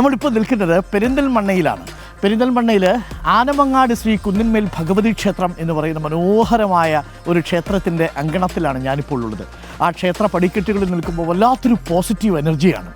നമ്മളിപ്പോൾ നിൽക്കുന്നത് പെരിന്തൽമണ്ണയിലാണ്. പെരിന്തൽമണ്ണയിൽ ആനമങ്ങാട് ശ്രീ കുന്നിന്മേൽ ഭഗവതി ക്ഷേത്രം എന്ന് പറയുന്ന മനോഹരമായ ഒരു ക്ഷേത്രത്തിന്റെ അങ്കണത്തിലാണ് ഞാനിപ്പോൾ ഉള്ളത്. ആ ക്ഷേത്ര പടിക്കെട്ടുകളിൽ നിൽക്കുമ്പോൾ വല്ലാത്തൊരു പോസിറ്റീവ് എനർജിയാണ്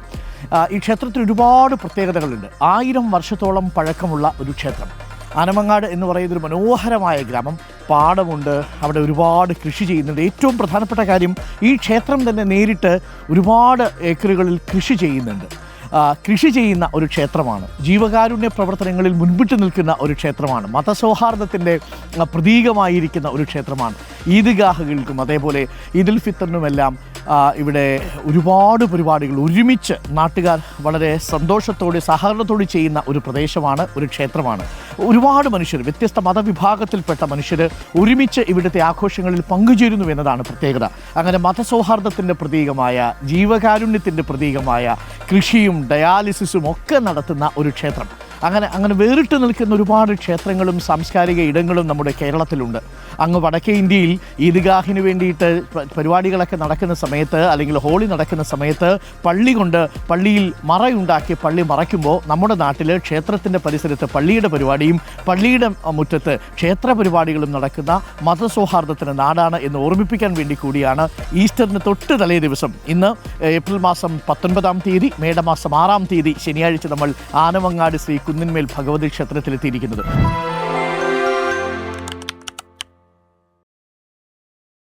ഈ ക്ഷേത്രത്തിൽ ഒരുപാട് പ്രത്യേകതകളുണ്ട്. ആയിരം വർഷത്തോളം പഴക്കമുള്ള ഒരു ക്ഷേത്രം. ആനമങ്ങാട് എന്ന് പറയുന്നൊരു മനോഹരമായ ഗ്രാമം. പാടമുണ്ട്. അവിടെ ഒരുപാട് കൃഷി ചെയ്യുന്നുണ്ട്. ഏറ്റവും പ്രധാനപ്പെട്ട കാര്യം ഈ ക്ഷേത്രം തന്നെ നേരിട്ട് ഒരുപാട് ഏക്കറുകളിൽ കൃഷി ചെയ്യുന്നുണ്ട്. കൃഷി ചെയ്യുന്ന ഒരു ക്ഷേത്രമാണ്. ജീവകാരുണ്യ പ്രവർത്തനങ്ങളിൽ മുൻപിട്ട് നിൽക്കുന്ന ഒരു ക്ഷേത്രമാണ്. മതസൗഹാർദ്ദത്തിന്റെ പ്രതീകമായിരിക്കുന്ന ഒരു ക്ഷേത്രമാണ്. ഈദ്ഗാഹുകൾക്കും അതേപോലെ ഈദുൽ ഫിത്തറിനുമെല്ലാം ഇവിടെ ഒരുപാട് പരിപാടികൾ ഒരുമിച്ച് നാട്ടുകാർ വളരെ സന്തോഷത്തോടെ സഹകരണത്തോടെ ചെയ്യുന്ന ഒരു പ്രദേശമാണ് ഒരു ക്ഷേത്രമാണ്. ഒരുപാട് മനുഷ്യർ വ്യത്യസ്ത മതവിഭാഗത്തിൽപ്പെട്ട മനുഷ്യർ ഒരുമിച്ച് ഇവിടുത്തെ ആഘോഷങ്ങളിൽ പങ്കുചേരുന്നു എന്നതാണ് പ്രത്യേകത. അങ്ങനെ മതസൗഹാർദ്ദത്തിന്റെ പ്രതീകമായ ജീവകാരുണ്യത്തിന്റെ പ്രതീകമായ കൃഷിയും ഡയാലിസിസും ഒക്കെ നടത്തുന്ന ഒരു ക്ഷേത്രം. അങ്ങനെ അങ്ങനെ വേറിട്ട് നിൽക്കുന്ന ഒരുപാട് ക്ഷേത്രങ്ങളും സാംസ്കാരിക ഇടങ്ങളും നമ്മുടെ കേരളത്തിലുണ്ട്. അങ്ങ് വടക്കേ ഇന്ത്യയിൽ ഈദ്ഗാഹിന് വേണ്ടിയിട്ട് പരിപാടികളൊക്കെ നടക്കുന്ന സമയത്ത് അല്ലെങ്കിൽ ഹോളി നടക്കുന്ന സമയത്ത് പള്ളി കൊണ്ട് പള്ളിയിൽ മറയുണ്ടാക്കി പള്ളി മറയ്ക്കുമ്പോൾ നമ്മുടെ നാട്ടിൽ ക്ഷേത്രത്തിന്റെ പരിസരത്ത് പള്ളിയുടെ പരിപാടിയും പള്ളിയുടെ മുറ്റത്ത് ക്ഷേത്ര പരിപാടികളും നടക്കുന്ന മതസൗഹാർദ്ദത്തിന് നാടാണ് എന്ന് ഓർമ്മിപ്പിക്കാൻ വേണ്ടി കൂടിയാണ് ഈസ്റ്ററിന് തൊട്ട് തലേ ദിവസം. ഇന്ന് ഏപ്രിൽ മാസം പത്തൊൻപതാം തീയതി മേടമാസം ആറാം തീയതി ശനിയാഴ്ച നമ്മൾ ആനമങ്ങാട് ശ്രീ കുന്നിന്മേൽ ഭഗവതി ക്ഷേത്രത്തിലെത്തിയിരിക്കുന്നത്